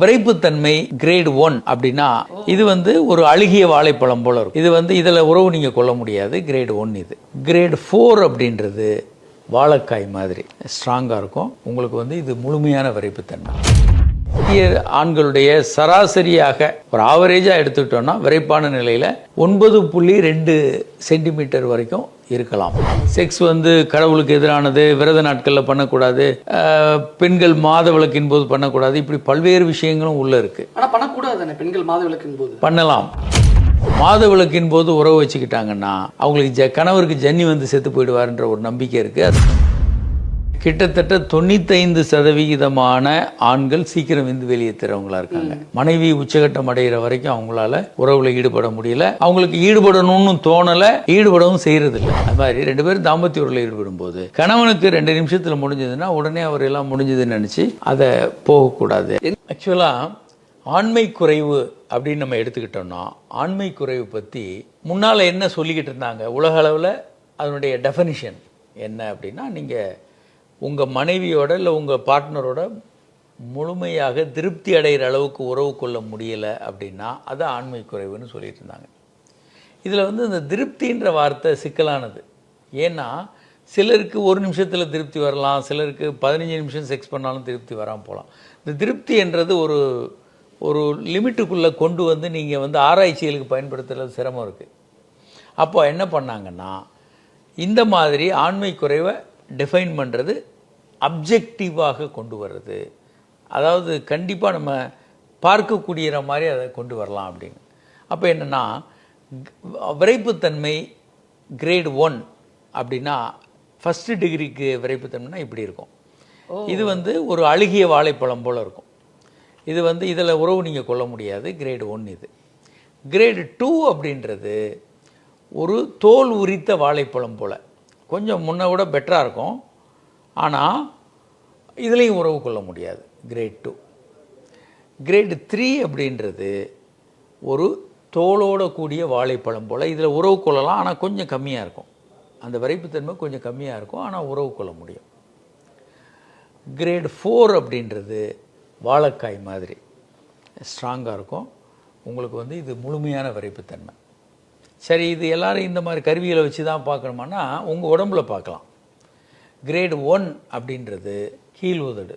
விரைப்புத்தன்மை grade one அப்படின்னா இது வந்து ஒரு அழுகிய வாழைப்பழம் போல இருக்கும். இது வந்து இதில் உறவு நீங்கள் கொள்ள முடியாது. கிரேட் ஒன் இது. கிரேட் ஃபோர் அப்படின்றது வாழைக்காய் மாதிரி. ஸ்ட்ராங்காக இருக்கும். உங்களுக்கு வந்து இது முழுமையான விரைப்புத்தன்மை. இந்திய ஆண்களுடைய சராசரியாக ஒரு ஆவரேஜாக எடுத்துக்கிட்டோம்னா விரைப்பான நிலையில் ஒன்பது புள்ளி ரெண்டு சென்டிமீட்டர் வரைக்கும் இருக்கலாம். செக்ஸ் வந்து கடவுளுக்கு எதிரானது விரத நாட்களில் பண்ணக்கூடாது பெண்கள் மாத விளக்கின் போது பண்ணக்கூடாது இப்படி பல்வேறு விஷயங்களும் உள்ள இருக்கு. ஆனா பண்ணக்கூடாது பெண்கள் மாத விளக்கின் போது? பண்ணலாம். மாத விளக்கின் போது உறவு வச்சுக்கிட்டாங்கன்னா அவங்களுக்கு ஜ கணவருக்கு ஜன்னி வந்து செத்து போயிடுவாருன்ற ஒரு நம்பிக்கை இருக்கு. அது கிட்டத்தட்ட தொண்ணூத்தைந்து சதவிகிதமான ஆண்கள் சீக்கிரம் விந்து வெளியேற்றுறவங்களா இருக்காங்க. மனைவி உச்சகட்டம் அடைகிற வரைக்கும் அவங்களால உறவுல ஈடுபட முடியல. அவங்களுக்கு ஈடுபடணும்னு தோணல ஈடுபடவும் செய்யறது இல்லை அது மாதிரி ரெண்டு பேரும் தாம்பத்திய உறவுல ஈடுபடும் போது கணவனுக்கு ரெண்டு நிமிஷத்துல முடிஞ்சதுன்னா உடனே அவர் எல்லாம் முடிஞ்சதுன்னு நினைச்சு அதை போகக்கூடாது. ஆக்சுவலா ஆண்மை குறைவு அப்படின்னு நம்ம எடுத்துக்கிட்டோம்னா ஆண்மை குறைவு பத்தி முன்னால என்ன சொல்லிக்கிட்டு இருந்தாங்க? உலக அளவுல அதனுடைய டெஃபனிஷன் என்ன அப்படின்னா நீங்க உங்கள் மனைவியோட இல்லை உங்கள் பார்ட்னரோட முழுமையாக திருப்தி அடைகிற அளவுக்கு உறவு கொள்ள முடியலை அப்படின்னா அது ஆண்மை குறைவுன்னு சொல்லிட்டு இருந்தாங்க. இதில் வந்து இந்த திருப்தின்ற வார்த்தை சிக்கலானது. ஏன்னா சிலருக்கு ஒரு நிமிஷத்தில் திருப்தி வரலாம் சிலருக்கு பதினஞ்சு நிமிஷம் செக்ஸ் பண்ணாலும் திருப்தி வராமல் போகலாம் இந்த திருப்தி என்றது ஒரு ஒரு லிமிட்டுக்குள்ளே கொண்டு வந்து நீங்கள் வந்து ஆராய்ச்சிகளுக்கு பயன்படுத்துகிறது சிரமம் இருக்குது அப்போ என்ன பண்ணாங்கன்னா இந்த மாதிரி ஆண்மை குறைவை டிஃபைன் பண்ணுறது அப்ஜெக்டிவாக கொண்டு வர்றது. அதாவது கண்டிப்பாக நம்ம பார்க்கக்கூடியற மாதிரி அதை கொண்டு வரலாம் அப்படின்னு. அப்போ என்னென்னா விரைப்புத்தன்மை கிரேட் ஒன் அப்படின்னா ஃபஸ்ட்டு டிகிரிக்கு விரைப்புத்தன்மைனா இப்படி இருக்கும். இது வந்து ஒரு அழுகிய வாழைப்பழம் போல இருக்கும். இது வந்து இதில் உறவு நீங்கள் கொள்ள முடியாது கிரேட் ஒன் இது. கிரேடு டூ அப்படின்றது ஒரு தோல் உரித்த வாழைப்பழம் போல். கொஞ்சம் முன்ன விட பெட்டராக இருக்கும். ஆனால் இதுலேயும் உறவு கொள்ள முடியாது. கிரேட் டூ கிரேட் த்ரீ அப்படின்றது ஒரு தோலோட கூடிய வாழைப்பழம் போல் இதில் உறவு கொள்ளலாம். ஆனால் கொஞ்சம் கம்மியாக இருக்கும். அந்த விரைப்புத்தன்மை கொஞ்சம் கம்மியாக இருக்கும். ஆனால் உறவு கொள்ள முடியும். கிரேட் ஃபோர் அப்படின்றது வாழைக்காய் மாதிரி. ஸ்ட்ராங்காக இருக்கும். உங்களுக்கு வந்து இது முழுமையான விரைப்புத்தன்மை. சரி இது எல்லோரும் இந்த மாதிரி கருவிகளை வச்சு தான் பார்க்கணுமானா உங்கள் உடம்புல பார்க்கலாம். கிரேட் ஒன் அப்படின்றது கீழ் உதடு.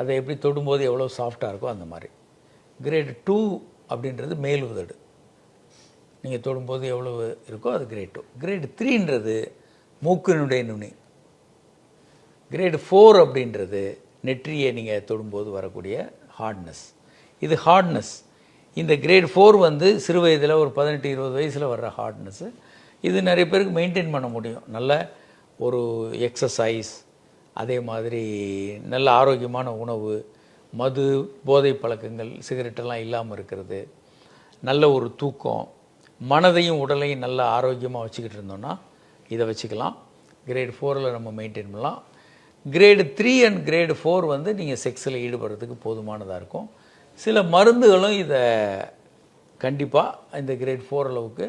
அதை எப்படி தொடும்போது எவ்வளோ சாஃப்டாக இருக்கோ அந்த மாதிரி. கிரேட் டூ அப்படின்றது மேல் உதடு. நீங்கள் தொடும்போது எவ்வளோ இருக்கோ அது கிரேட் டூ. கிரேட் த்ரீன்றது மூக்கினுடைய நுனி. கிரேட் ஃபோர் அப்படின்றது நெற்றியை நீங்கள் தொடும்போது வரக்கூடிய ஹார்ட்னஸ் இது ஹார்ட்னஸ் இந்த கிரேட் ஃபோர் வந்து சிறு வயதில் ஒரு பதினெட்டு இருபது வயசில் வர்ற ஹார்ட்னஸ்ஸு இது நிறைய பேருக்கு மெயின்டைன் பண்ண முடியும். நல்ல ஒரு எக்ஸசைஸ் அதே மாதிரி நல்ல ஆரோக்கியமான உணவு மது போதை பழக்கங்கள் சிகரெட்டெல்லாம் இல்லாமல் இருக்கிறது நல்ல ஒரு தூக்கம் மனதையும் உடலையும் நல்ல ஆரோக்கியமாக வச்சுக்கிட்டு இருந்தோன்னா இதை வச்சுக்கலாம். கிரேடு ஃபோரில் நம்ம மெயின்டைன் பண்ணலாம். Grade three and grade four வந்து நீங்கள் செக்ஸில் ஈடுபடுறதுக்கு போதுமானதாக இருக்கும். சில மருந்துகளும் இதை கண்டிப்பாக இந்த கிரேட் ஃபோர் அளவுக்கு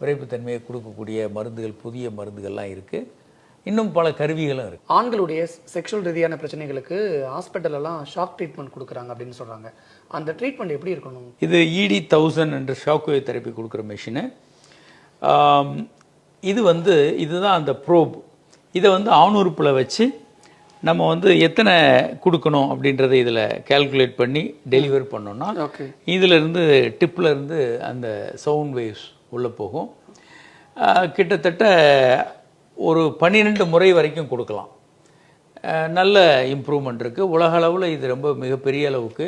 விரைப்புத்தன்மையை கொடுக்கக்கூடிய மருந்துகள் புதிய மருந்துகள்லாம் இருக்குது இன்னும் பல கருவிகளும் இருக்குது ஆண்களுடைய செக்ஷுவல் ரீதியான பிரச்சனைகளுக்கு ஹாஸ்பிட்டல் எல்லாம் ஷாக் ட்ரீட்மெண்ட் கொடுக்குறாங்க அப்படின்னு சொல்றாங்க. அந்த ட்ரீட்மெண்ட் எப்படி இருக்கணும்? இது இடி தௌசண்ட் என்ற ஷாக் வேவ் தெரப்பி கொடுக்குற மிஷினு இது வந்து இதுதான் அந்த ப்ரோப் இதை வந்து ஆணுறுப்பில் வச்சு நம்ம வந்து எத்தனை கொடுக்கணும் அப்படின்றத இதில் கால்குலேட் பண்ணி டெலிவர் பண்ணோம்னா ஓகே இதிலிருந்து டிப்பில் இருந்து அந்த சவுண்ட் வேவ்ஸ் உள்ளே போகும். கிட்டத்தட்ட ஒரு பன்னிரெண்டு முறை வரைக்கும் கொடுக்கலாம். நல்ல இம்ப்ரூவ்மெண்ட் இருக்குது உலக அளவில் இது ரொம்ப மிகப்பெரிய அளவுக்கு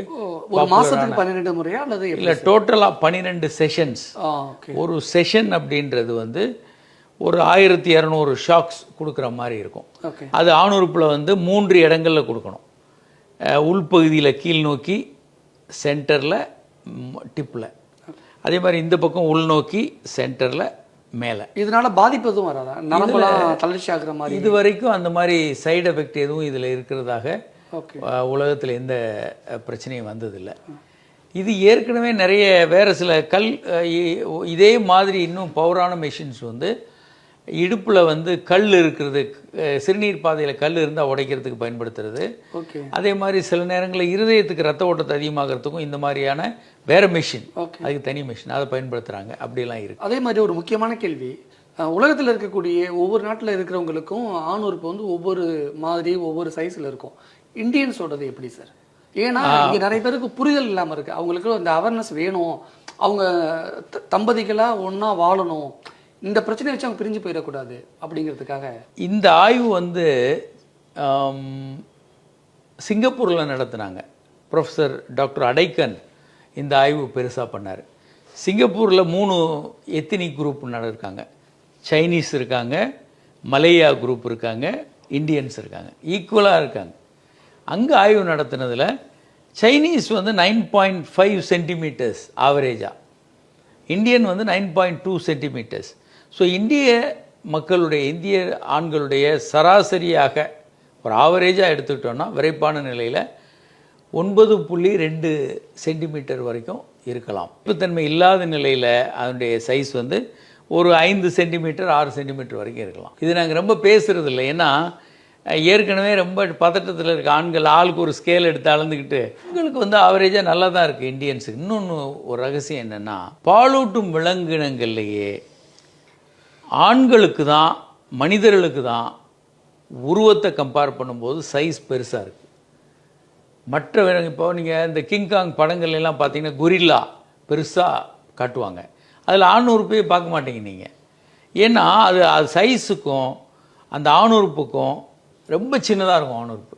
ஒரு பன்னிரெண்டு முறையா அல்லது? இல்லை டோட்டலாக பன்னிரெண்டு செஷன்ஸ் ஒரு செஷன் அப்படின்றது வந்து ஒரு ஆயிரத்தி இரநூறு ஷாக்ஸ் கொடுக்குற மாதிரி இருக்கும். அது ஆணுறுப்பில் வந்து மூன்று இடங்களில் கொடுக்கணும். உள்பகுதியில் கீழ் நோக்கி சென்டரில் டிப்பில் அதே மாதிரி இந்த பக்கம் உள்நோக்கி சென்டரில் மேலே. இதனால பாதிப்பு எதுவும் வராதா? நரம்பெல்லாம் தளர்ச்சி ஆகுற மாதிரி இது வரைக்கும் அந்த மாதிரி சைடு எஃபெக்ட் எதுவும் இதில் இருக்கிறதாக உலகத்தில் எந்த பிரச்சனையும் வந்ததில்லை. இது ஏற்கனவே நிறைய வேறு சில கல் இதே மாதிரி இன்னும் பவரான மெஷின்ஸ் வந்து இடுப்பில் வந்து கல் இருக்கிறது சிறுநீர் பாதையில் கல் இருந்தால் உடைக்கிறதுக்கு பயன்படுத்துறது. ஓகே. அதே மாதிரி சில நேரங்களில் இருதயத்துக்கு ரத்த ஓட்டத்தை அதிகமாகிறதுக்கும் இந்த மாதிரியான வேற மிஷின் ஓகே. அதுக்கு தனி மிஷின் அதை பயன்படுத்துகிறாங்க அப்படிலாம் இருக்கு. அதே மாதிரி ஒரு முக்கியமான கேள்வி. உலகத்துல இருக்கக்கூடிய ஒவ்வொரு நாட்டுல இருக்கிறவங்களுக்கும் ஆண் உறுப்பு வந்து ஒவ்வொரு மாதிரி ஒவ்வொரு சைஸ்ல இருக்கும். இந்தியன்ஸோடது எப்படி சார் ஏன்னா இங்க நிறைய பேருக்கு புரிதல் இல்லாம இருக்கு. அவங்களுக்கு அந்த அவேர்னஸ் வேணும். அவங்க த- தம்பதிகளா ஒண்ணா வாழணும். இந்த பிரச்சனையை வச்சு அவங்க பிரிஞ்சு போயிடக்கூடாது அப்படிங்கிறதுக்காக. இந்த ஆய்வு வந்து சிங்கப்பூரில் நடத்துனாங்க. ப்ரொஃபஸர் டாக்டர் அடைக்கன் இந்த ஆய்வு பெருசாக பண்ணார். சிங்கப்பூரில் மூணு எத்தினிக் குரூப் இருக்காங்க. சைனீஸ் இருக்காங்க மலேயா குரூப் இருக்காங்க இந்தியன்ஸ் இருக்காங்க. ஈக்குவலாக இருக்காங்க. அங்கே ஆய்வு நடத்தினதில் சைனீஸ் வந்து நைன் பாயிண்ட் ஃபைவ் சென்டிமீட்டர்ஸ் ஆவரேஜாக இந்தியன் வந்து nine point two centimetres so இந்திய மக்களுடைய இந்திய ஆண்களுடைய சராசரியாக ஒரு ஆவரேஜாக எடுத்துக்கிட்டோம்னா விரைப்பான நிலையில் ஒன்பது புள்ளி ரெண்டு சென்டிமீட்டர் வரைக்கும் இருக்கலாம். உப்புத்தன்மை இல்லாத நிலையில் அதனுடைய சைஸ் வந்து ஒரு ஐந்து சென்டிமீட்டர் ஆறு சென்டிமீட்டர் வரைக்கும் இருக்கலாம். இது நாங்கள் ரொம்ப பேசுகிறது இல்லை. ஏன்னா ஏற்கனவே ரொம்ப பதட்டத்தில் இருக்க ஆண்கள் ஆளுக்கு ஒரு ஸ்கேல் எடுத்து அளந்துக்கிட்டு உங்களுக்கு வந்து ஆவரேஜாக நல்லா தான் இருக்குது இந்தியன்ஸுக்கு இன்னொன்று ஒரு ரகசியம் என்னென்னா பாலூட்டும் விலங்கினங்கள்லேயே ஆண்களுக்கு தான் மனிதர்களுக்கு தான் உருவத்தை கம்பேர் பண்ணும்போது சைஸ் பெருசாக இருக்குது மற்ற விலங்கு இப்போ நீங்கள் இந்த கிங்காங் படங்கள் எல்லாம் பார்த்தீங்கன்னா குரில்லா பெருசாக காட்டுவாங்க. அதில் ஆணுறுப்பையே பார்க்க மாட்டீங்க நீங்கள் ஏன்னா அது அது சைஸுக்கும் அந்த ஆணுறுப்புக்கும் ரொம்ப சின்னதாக இருக்கும் ஆணுறுப்பு.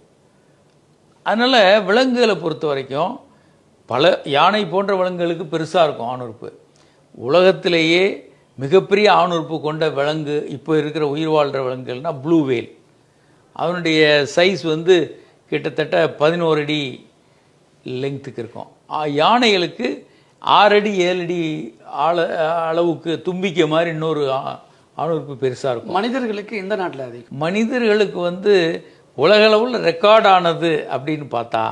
அதனால் விலங்குகளை பொறுத்த வரைக்கும் பல யானை போன்ற விலங்குகளுக்கு பெருசாக இருக்கும் ஆணுறுப்பு. உலகத்திலேயே மிகப்பெரிய ஆணுறுப்பு கொண்ட விலங்கு இப்போ இருக்கிற உயிர் வாழ்கிற விலங்குகள்னா ப்ளூ வேல் அவனுடைய சைஸ் வந்து கிட்டத்தட்ட பதினோரு அடி லெங்க்த்துக்கு இருக்கும். யானைகளுக்கு ஆறு அடி ஏழு அடி ஆள அளவுக்கு தும்பிக்கை மாதிரி இன்னொரு ஆணுறுப்பு பெருசாக இருக்கும். மனிதர்களுக்கு எந்த நாட்டுல அதிகம்? மனிதர்களுக்கு வந்து உலகளவில் ரெக்கார்ட் ஆனது அப்படின்னு பார்த்தா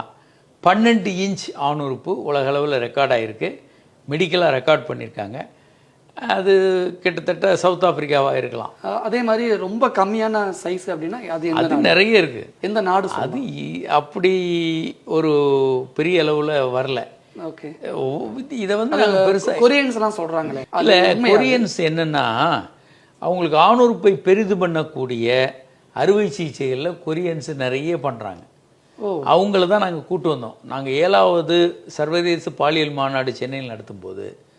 பன்னெண்டு இன்ச் ஆணுறுப்பு உலகளவில் ரெக்கார்ட் ஆகிருக்கு மெடிக்கலாக ரெக்கார்ட் பண்ணியிருக்காங்க. அது கிட்டத்தட்ட சவுத் ஆப்பிரிக்காவாக இருக்கலாம். அதே மாதிரி ரொம்ப கம்மியான சைஸ் அப்படின்னா அது அது நிறைய இருக்குது எந்த நாடு அது அப்படி ஒரு பெரிய அளவில் வரல. ஓகே. இதை வந்து நாங்கள் பெருசாக கொரியன்ஸ் எல்லாம் சொல்றாங்களே. அது இல்லை? கொரியன்ஸ் என்னன்னா அவங்களுக்கு ஆணுறுப்பை பெரிது பண்ணக்கூடிய அறுவை சிகிச்சைகளில் கொரியன்ஸ் நிறைய பண்ணுறாங்க அவங்கள தான் நாங்கள் கூட்டு வந்தோம். நாங்கள் ஏழாவது சர்வதேச பாலியல் மாநாடு சென்னையில் நடத்தும்போது கொரியால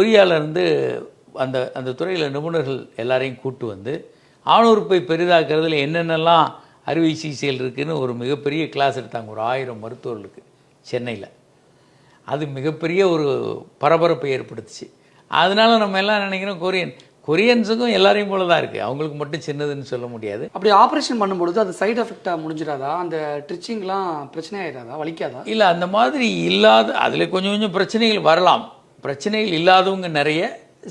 இருந்து அந்த அந்த துறையில் நிபுணர்கள் எல்லாரையும் கூட்டு வந்து ஆணுறுப்பை பெரிதாக்குறதுல என்னென்னலாம் அறுவை சிகிச்சைகள் இருக்குன்னு ஒரு மிகப்பெரிய கிளாஸ் எடுத்தாங்க. ஒரு ஆயிரம் மருத்துவர்களுக்கு சென்னையில். அது மிகப்பெரிய ஒரு பரபரப்பை ஏற்படுத்துச்சு. அதனால நம்ம எல்லாம் நினைக்கிறோம்? கொரியன் கொரியன்ஸுக்கும் எல்லாரையும் போல தான் இருக்குது அவங்களுக்கு மட்டும் சின்னதுன்னு சொல்ல முடியாது. அப்படி ஆபரேஷன் பண்ணும்பொழுது அது சைடு எஃபெக்டா முடிஞ்சிடாதா? அந்த ட்ரிச்சிங்லாம் பிரச்சனை ஆயிடாதா? வலிக்காதா? இல்லை அந்த மாதிரி இல்லாத அதில் கொஞ்சம் கொஞ்சம் பிரச்சனைகள் வரலாம். பிரச்சனைகள் இல்லாதவங்க நிறைய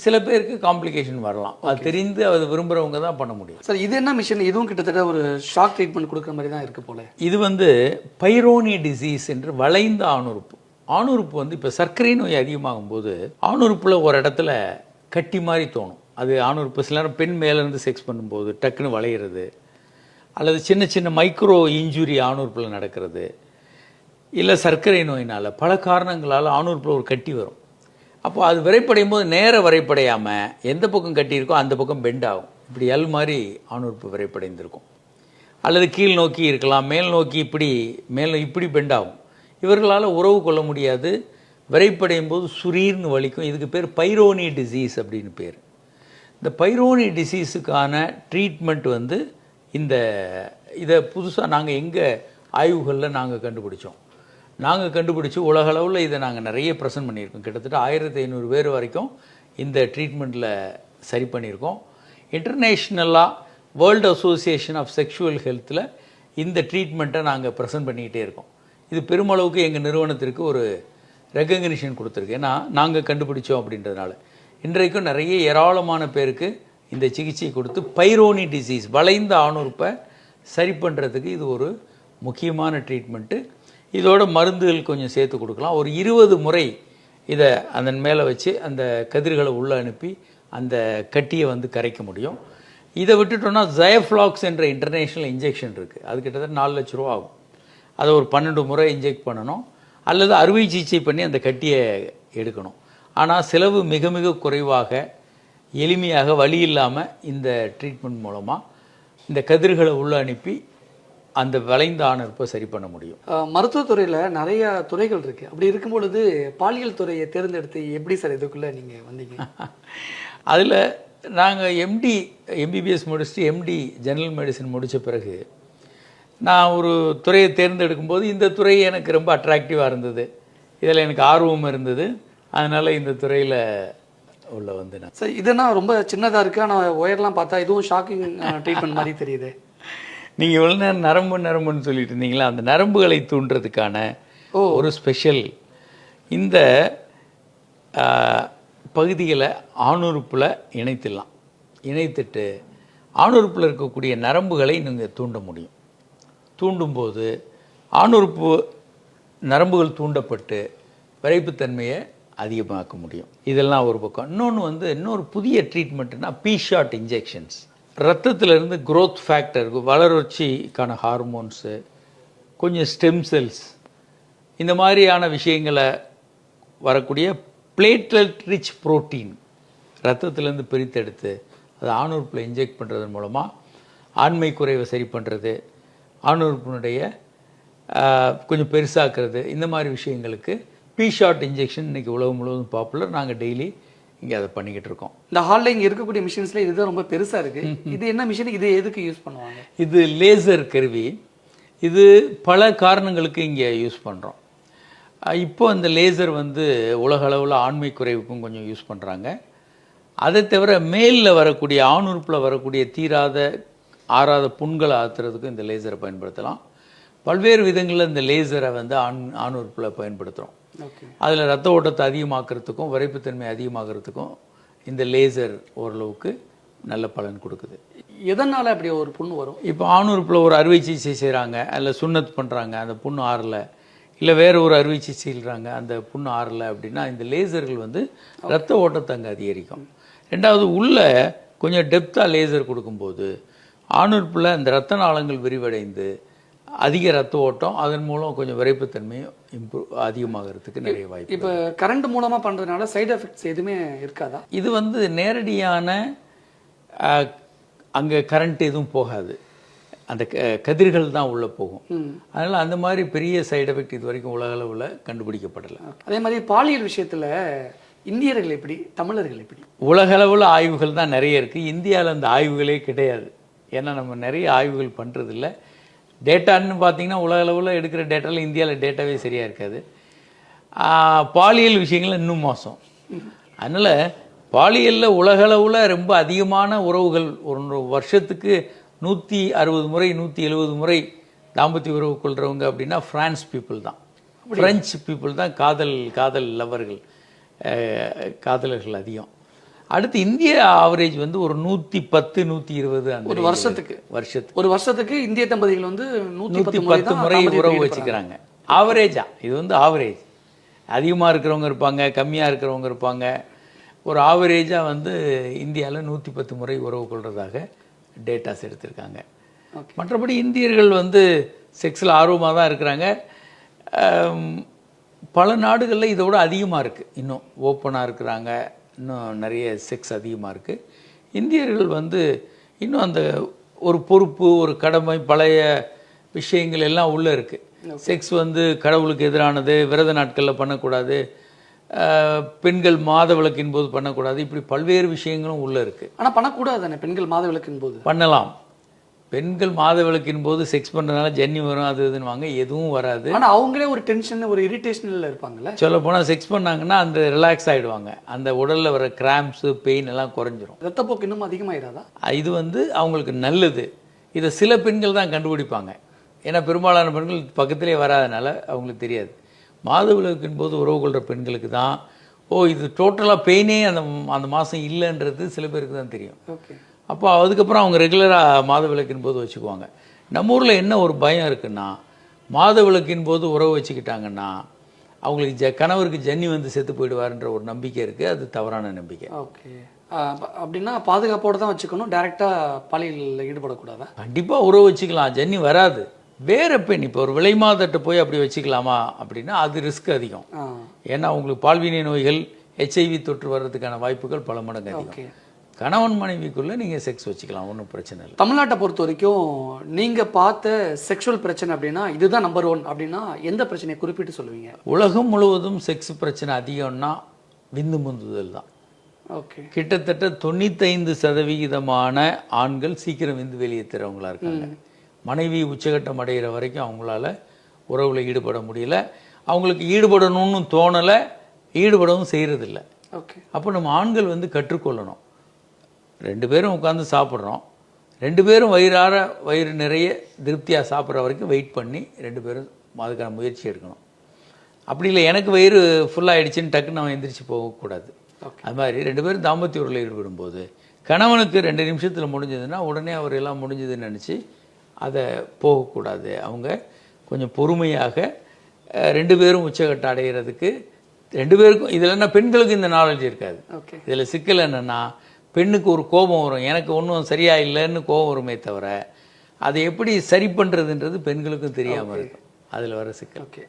சில பேருக்கு காம்ப்ளிகேஷன் வரலாம். அது தெரிந்து அது விரும்புகிறவங்க தான் பண்ண முடியும். சார் இது என்ன மிஷின் இதுவும் கிட்டத்தட்ட ஒரு ஷாக் ட்ரீட்மெண்ட் கொடுக்குற மாதிரி தான் இருக்கு போல. இது வந்து பைரோனி டிசீஸ் என்று வளைந்த ஆணுறுப்பு. ஆணுறுப்பு வந்து இப்போ சர்க்கரை நோய் அதிகமாகும் போது ஆணுறுப்பில் ஒரு இடத்துல கட்டி மாதிரி தோணும். அது ஆணுறுப்பு சில நேரம் பெண் மேலேருந்து செக்ஸ் பண்ணும்போது டக்குன்னு வளையிறது. அல்லது சின்ன சின்ன மைக்ரோ இன்ஜுரி ஆணுறுப்பில் நடக்கிறது. இல்லை சர்க்கரை நோயினால் பல காரணங்களால் ஆணுறுப்பில் ஒரு கட்டி வரும். அப்போ அது விரைப்படையும் போது நேர வரைப்படையாமல் எந்த பக்கம் கட்டியிருக்கோ அந்த பக்கம் பெண்ட் ஆகும். இப்படி எல் மாதிரி ஆணுறுப்பு விரைப்படைந்திருக்கும். அல்லது கீழ் நோக்கி இருக்கலாம் மேல் நோக்கி இப்படி மேல் இப்படி பெண்ட் ஆகும். இவர்களால் உறவு கொள்ள முடியாது. விரைப்படையும் போது சுரீர்னு வலிக்கும். இதுக்கு பேர் பைரோனி டிசீஸ் அப்படின்னு பேர். இந்த பைரோனி டிசீஸுக்கான ட்ரீட்மெண்ட் வந்து இந்த இதை புதுசாக நாங்கள் எங்கள் ஆய்வுகளில் நாங்கள் கண்டுபிடிச்சோம். நாங்கள் கண்டுபிடிச்சி உலகளவில் இதை நாங்கள் நிறைய ப்ரெசென்ட் பண்ணியிருக்கோம். கிட்டத்தட்ட ஆயிரத்தி ஐநூறு பேர் வரைக்கும் இந்த ட்ரீட்மெண்ட்டில் சரி பண்ணியிருக்கோம். இன்டர்நேஷ்னலாக வேர்ல்டு அசோசியேஷன் ஆஃப் செக்ஷுவல் ஹெல்த்தில் இந்த ட்ரீட்மெண்ட்டை நாங்கள் ப்ரெசன்ட் பண்ணிக்கிட்டே இருக்கோம். இது பெருமளவுக்கு எங்கள் நிறுவனத்திற்கு ஒரு ரெக்கக்னிஷன் கொடுத்துருக்கு. ஏன்னா நாங்கள் கண்டுபிடிச்சோம் அப்படின்றதுனால. இன்றைக்கும் நிறைய ஏராளமான பேருக்கு இந்த சிகிச்சை கொடுத்து பைரோனி டிசீஸ் வளைந்த ஆணுறுப்பை சரி பண்ணுறதுக்கு இது ஒரு முக்கியமான ட்ரீட்மெண்ட்டு இதோட மருந்துகள் கொஞ்சம் சேர்த்து கொடுக்கலாம். ஒரு இருபது முறை இதை அதன் மேலே வச்சு அந்த கதிர்களை உள்ளே அனுப்பி அந்த கட்டியை வந்து கரைக்க முடியும். இதை விட்டுட்டோம்னா ஜயஃப்ளாக்ஸ் என்ற இன்டர்நேஷ்னல் இன்ஜெக்ஷன் இருக்குது அது கிட்டத்தட்ட நாலு லட்ச ரூபா ஆகும். அதை ஒரு பன்னெண்டு முறை இன்ஜெக்ட் பண்ணணும். அல்லது அறுவை சிகிச்சை பண்ணி அந்த கட்டியை எடுக்கணும். ஆனால் செலவு மிக மிக குறைவாக எளிமையாக வழி இல்லாமல் இந்த ட்ரீட்மெண்ட் மூலமாக இந்த கதிர்களை உள்ளே அனுப்பி அந்த வளைந்த ஆணர்ப்பை சரி பண்ண முடியும். மருத்துவத்துறையில நிறைய துறைகள் இருக்கு. அப்படி இருக்கும் பொழுது பாலியல் துறையை தேர்ந்தெடுத்து எப்படி சார் இதுக்குள்ள நீங்க வந்தீங்க? அதில் நாங்கள் எம்டி எம்பிபிஎஸ் முடிச்சுட்டு எம்டி ஜெனரல் மெடிசன் முடித்த பிறகு நான் ஒரு துறையை தேர்ந்தெடுக்கும்போது இந்த துறை எனக்கு ரொம்ப அட்ராக்டிவாக இருந்தது. இதில் எனக்கு ஆர்வம் இருந்தது. அதனால் இந்த துறையில் உள்ள வந்து நான். சார் இதுனா ரொம்ப சின்னதா இருக்கு. ஆனா ஒயர்லாம் பார்த்தா இதுவும் ஷாக்கிங் ட்ரீட்மெண்ட் மாதிரி தெரியுது. நீங்கள் இவ்வளோ நேரம் நரம்பு நரம்புன்னு சொல்லிட்டு இருந்தீங்களா? அந்த நரம்புகளை தூண்டுறதுக்கான ஒரு ஸ்பெஷல் இந்த பகுதிகளை ஆணுறுப்பில் இணைத்துடலாம். இணைத்துட்டு ஆணுறுப்பில் இருக்கக்கூடிய நரம்புகளை நீங்கள் தூண்ட முடியும். தூண்டும்போது ஆணுறுப்பு நரம்புகள் தூண்டப்பட்டு விரைப்புத்தன்மையை அதிகமாக்க முடியும். இதெல்லாம் ஒரு பக்கம். இன்னொன்று வந்து இன்னொரு புதிய ட்ரீட்மெண்ட்னா பி ஷாட் இன்ஜெக்ஷன்ஸ் ரத்தத்திலிருந்து க்ரோத் ஃபேக்டர் வளர்ச்சிக்கான ஹார்மோன்ஸு கொஞ்சம் ஸ்டெம் செல்ஸ் இந்த மாதிரியான விஷயங்களை வரக்கூடிய பிளேட்லெட் ரிச் புரோட்டீன் ரத்தத்திலேருந்து பிரித்தெடுத்து அதை ஆணுறுப்பில் இன்ஜெக்ட் பண்ணுறதன் மூலமாக ஆண்மை குறைவை சரி பண்ணுறது ஆணுறுப்பினுடைய கொஞ்சம் பெருசாக்குறது இந்த மாதிரி விஷயங்களுக்கு பி ஷாட் இன்ஜெக்ஷன் இன்றைக்கி உலகம் முழுவதும் பாப்புலர் நாங்கள் டெய்லி இங்கே அதை பண்ணிக்கிட்டு இருக்கோம். இந்த ஹாலில் இங்க இருக்கக்கூடிய மிஷின்ஸ்ல இதுதான் ரொம்ப பெருசா இருக்கு. இது என்ன மிஷின் இது எதுக்கு யூஸ் பண்ணுவாங்க? இது லேசர் கருவி. இது பல காரணங்களுக்கு இங்கே யூஸ் பண்ணுறோம் இப்போ அந்த லேசர் வந்து உலக அளவில் ஆண்மை குறைவுக்கும் கொஞ்சம் யூஸ் பண்ணுறாங்க அதை தவிர மேலில் வரக்கூடிய ஆணுறுப்பில் வரக்கூடிய தீராத ஆறாத புண்களை ஆத்துறதுக்கும் இந்த லேசரை பயன்படுத்தலாம். பல்வேறு விதங்களில் இந்த லேசரை வந்து ஆண் ஆணுறுப்பில் பயன்படுத்துகிறோம் அதில் ரத்த ஓட்டத்தை அதிகமாக்குறதுக்கும் விரைப்புத்தன்மை அதிகமாக்குறதுக்கும் இந்த லேசர் ஓரளவுக்கு நல்ல பலன் கொடுக்குது. எதனால அப்படி ஒரு புண்ணு வரும்? இப்போ ஆணுறுப்பில் ஒரு அறுவை சிகிச்சை செய்கிறாங்க அதில் சுண்ணத் பண்ணுறாங்க அந்த புண்ணு ஆறல. இல்லை வேற ஒரு அறுவை சிகிச்சை செய்கிறாங்க அந்த புண்ணு ஆறல அப்படின்னா இந்த லேசர்கள் வந்து ரத்த ஓட்டத்தை அங்கே அதிகரிக்கும். ரெண்டாவது உள்ள கொஞ்சம் டெப்த்தாக லேசர் கொடுக்கும்போது ஆணுறுப்பில் அந்த ரத்த நாளங்கள் விரிவடைந்து அதிக ரத்த ஓட்டம் அதன் மூலம் கொஞ்சம் விரைப்புத்தன்மையும் இம்ப்ரூவ் அதிகமாகிறதுக்கு நிறைய வாய்ப்பு இப்போ கரண்ட் மூலமா பண்றதுனால சைடு எஃபெக்ட்ஸ் எதுவுமே இருக்காதா? இது வந்து நேரடியான அங்கே கரண்ட் எதுவும் போகாது. அந்த கதிர்கள் தான் உள்ளே போகும். அதனால் அந்த மாதிரி பெரிய சைடு எஃபெக்ட் இது வரைக்கும் உலக அளவில் கண்டுபிடிக்கப்படலை. அதே மாதிரி பாலியல் விஷயத்துல இந்தியர்கள் எப்படி தமிழர்கள் எப்படி? உலக அளவில் ஆய்வுகள் தான் நிறைய இருக்குது இந்தியாவில் அந்த ஆய்வுகளே கிடையாது. ஏன்னா நம்ம நிறைய ஆய்வுகள் பண்ணுறதில்ல டேட்டான்னு பார்த்தீங்கன்னா உலக அளவில் எடுக்கிற டேட்டாவில் இந்தியாவில் டேட்டாவே சரியாக இருக்காது. பாலியல் விஷயங்கள் இன்னும் மோசம். அதனால் பாலியலில் உலகளவில் ரொம்ப அதிகமான உறவுகள் ஒரு வருஷத்துக்கு நூற்றி அறுபது முறை நூற்றி எழுபது முறை தாம்பத்திய உறவு கொள்றவங்க அப்படின்னா பிரான்ஸ் பீப்புள் தான். பிரெஞ்சு பீப்புள் தான் காதல் காதல் லவர்கள் காதலர்கள் அதிகம். அடுத்து இந்திய ஆவரேஜ் வந்து ஒரு நூற்றி பத்து நூற்றி இருபது அந்த ஒரு வருஷத்துக்கு. வருஷத்துக்கு. ஒரு வருஷத்துக்கு இந்திய தம்பதிகள் வந்து நூற்றி பத்து முறை உறவு. வச்சுக்கிறாங்க. ஆவரேஜா இது வந்து ஆவரேஜ் அதிகமாக இருக்கிறவங்க இருப்பாங்க கம்மியாக இருக்கிறவங்க இருப்பாங்க. ஒரு ஆவரேஜாக வந்து இந்தியாவில் நூற்றி பத்து முறை உறவு கொள்றதாக டேட்டாஸ் எடுத்திருக்காங்க. மற்றபடி இந்தியர்கள் வந்து செக்ஸில் ஆர்வமாக தான் இருக்கிறாங்க. பல நாடுகளில் இதை விட அதிகமாக இருக்குது இன்னும் ஓப்பனாக இருக்கிறாங்க. இன்னும் நிறைய செக்ஸ் அதிகமாக இருக்குது இந்தியர்கள் வந்து இன்னும் அந்த ஒரு பொறுப்பு ஒரு கடமை பழைய விஷயங்கள் எல்லாம் உள்ளே இருக்குது செக்ஸ் வந்து கடவுளுக்கு எதிரானது விரத நாட்களில் பண்ணக்கூடாது பெண்கள் மாதவிளக்கின் போது பண்ணக்கூடாது இப்படி பல்வேறு விஷயங்களும் உள்ளே இருக்குது ஆனா பண்ணக்கூடாது தானே பெண்கள் மாதவிலக்கின் போது? பண்ணலாம். பெண்கள் மாதவிளக்கின் போது செக்ஸ் பண்ணுறதுனால ஜன்னி வரும் அது இதுன்னு எதுவும் வராது. ஆனா அவங்களே ஒரு டென்ஷன் ஒரு இரிட்டேஷன்ல இருப்பாங்கல்ல? சொல்ல போனால் செக்ஸ் பண்ணாங்கன்னா அந்த ரிலாக்ஸ் ஆகிடுவாங்க அந்த உடலில் வர கிராம்ஸு பெயின் எல்லாம் குறைஞ்சிரும். ரத்தப்போக்கு இன்னும் அதிகமாயிராதா? இது வந்து அவங்களுக்கு நல்லது. இதை சில பெண்கள் தான் கண்டுபிடிப்பாங்க. ஏன்னா பெரும்பாலான பெண்கள் பக்கத்திலே வராதனால அவங்களுக்கு தெரியாது. மாதவிளக்கின் போது உறவு கொள்கிற பெண்களுக்கு தான் ஓ இது டோட்டலாக பெயினே அந்த அந்த மாதம் இல்லைன்றது சில பேருக்கு தான் தெரியும். ஓகே அப்போ அதுக்கப்புறம் அவங்க ரெகுலராக மாதவிளக்கின் போது வச்சுக்குவாங்க. நம்ம ஊரில் என்ன ஒரு பயம் இருக்குன்னா மாதவிளக்கின் போது உறவு வச்சுக்கிட்டாங்கன்னா அவங்களுக்கு ஜ கணவருக்கு ஜன்னி வந்து செத்து போயிடுவாருன்ற ஒரு நம்பிக்கை இருக்குது அது தவறான நம்பிக்கை. ஓகே. அப்படின்னா பாதுகாப்போட தான் வச்சுக்கணும். டைரெக்டாக பாலியலில் ஈடுபடக்கூடாதா? கண்டிப்பாக உறவு வச்சுக்கலாம். ஜன்னி வராது. வேற பெண் இப்போ ஒரு விலை மாதட்ட போய் அப்படி வச்சுக்கலாமா அப்படின்னா அது ரிஸ்க் அதிகம். ஏன்னா உங்களுக்கு பால்வினை நோய்கள் ஹெச்ஐவி தொற்று வர்றதுக்கான வாய்ப்புகள் பல மடங்கு அதிகம். கணவன் மனைவிக்குள்ள நீங்கள் செக்ஸ் வச்சுக்கலாம் ஒன்றும் பிரச்சனை இல்லை. தமிழ்நாட்டை பொறுத்த வரைக்கும் நீங்க பார்த்த செக்ஷுவல் பிரச்சனை அப்படின்னா இதுதான் நம்பர் ஒன் அப்படின்னா எந்த பிரச்சனையை குறிப்பிட்டு சொல்லுவீங்க? உலகம் முழுவதும் செக்ஸ் பிரச்சனை அதிகம்னா விந்து முந்துதல் தான். ஓகே கிட்டத்தட்ட தொண்ணூத்தைந்து சதவிகிதமான ஆண்கள் சீக்கிரம் விந்து வெளியேற்றுறவங்களா இருக்காங்க. மனைவி உச்சகட்டம் அடைகிற வரைக்கும் அவங்களால உறவுல ஈடுபட முடியல. அவங்களுக்கு ஈடுபடணும்னு தோணலை ஈடுபடவும் செய்யறதில்ல. ஓகே அப்போ நம்ம ஆண்கள் வந்து கற்றுக்கொள்ளணும். ரெண்டு பேரும் உட்காந்து சாப்பிட்றோம். ரெண்டு பேரும் வயிறார வயிறு நிறைய திருப்தியாக சாப்பிட்ற வரைக்கும் வெயிட் பண்ணி ரெண்டு பேரும் அதுக்கான முயற்சி எடுக்கணும். அப்படி இல்லை எனக்கு வயிறு ஃபுல்லாகிடுச்சின்னு டக்குன்னு அவன் எந்திரிச்சு போகக்கூடாது. அது மாதிரி ரெண்டு பேரும் தாம்பத்திய உறவில் ஈடுபடும் போது கணவனுக்கு ரெண்டு நிமிஷத்தில் முடிஞ்சதுன்னா உடனே அவர் எல்லாம் முடிஞ்சதுன்னு நினச்சி அதை போகக்கூடாது. அவங்க கொஞ்சம் பொறுமையாக ரெண்டு பேரும் உச்சகட்ட அடைகிறதுக்கு ரெண்டு பேருக்கும் இதில் என்ன பெண்களுக்கு இந்த நாலேஜ் இருக்காது. இதில் சிக்கல் என்னன்னா பெண்ணுக்கு ஒரு கோபம் வரும். எனக்கு ஒன்றும் சரியா இல்லைன்னு கோபம் வருமே தவிர அதை எப்படி சரி பண்ணுறதுன்றது பெண்களுக்கும் தெரியாமல் இருக்கும். அதில் வர சிக்கல். ஓகே